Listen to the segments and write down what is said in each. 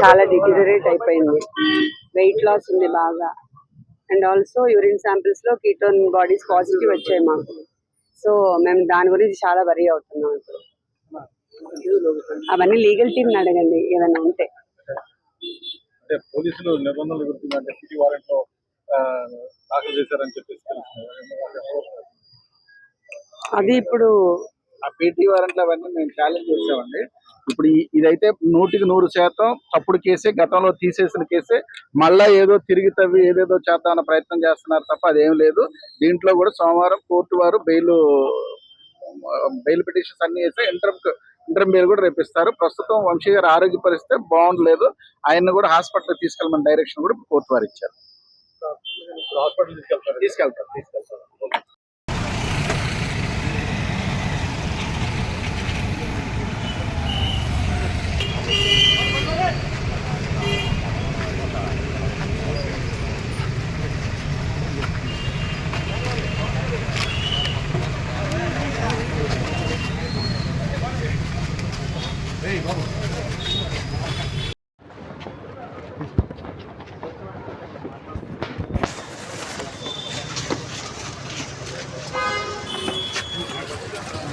చాలా డిగ్రేట్ అయిపోయింది. Wait loss ఉంది బాగా. అండ్ ఆల్సో యూరిన్ శాంపిల్స్లో కీటోన్ బాడీస్ పాజిటివ్ వచ్చాయి మాకు. సో మేము దాని గురించి చాలా వరీ అవుతున్నాం. ఇప్పుడు అవన్నీ లీగల్ టీమ్ అడగండి ఏదైనా ఉంటే. పోలీసులు నిబంధనలు దాఖలు చేశారని చెప్పేసి అది ఇప్పుడు ఆ పీటీ వారెంట్లు అవన్నీ మేము ఛాలెంజ్ చేసామండి. ఇప్పుడు ఇదైతే నూటికి నూరు శాతం తప్పుడు కేసే గతంలో తీసేసిన కేసే. మళ్ళా ఏదో తిరిగి తవ్వి ఏదేదో చేద్దామన్న ప్రయత్నం చేస్తున్నారు తప్ప అదేం లేదు. దీంట్లో కూడా సోమవారం కోర్టు వారు బెయిల్ బెయిల్ పిటిషన్స్ అన్ని వేసి ఇంటర్మ్ ఇంటర్మ్ బెయిల్ కూడా రేపిస్తారు. ప్రస్తుతం వంశీ గారి ఆరోగ్య పరిస్థితి బాగుండలేదు. ఆయన్ని కూడా హాస్పిటల్ తీసుకెళ్ళమని డైరెక్షన్ కూడా కోర్టు వారు ఇచ్చారు. హాస్పిటల్ తీసుకెళ్తారు తీసుకెళ్తారు తీసుకెళ్తారు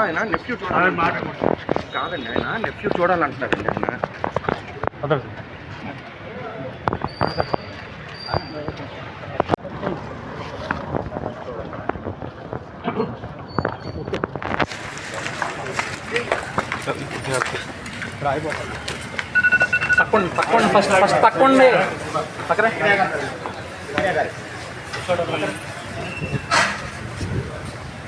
ఆయన నెఫ్యూ చూడాలి కాదండి ఆయన నెఫ్యూ చూడాలంటున్నారండి ఆయన. తక్కువ తక్కువ ఫస్ట్ ఫస్ట్ తక్కువ పక్కన.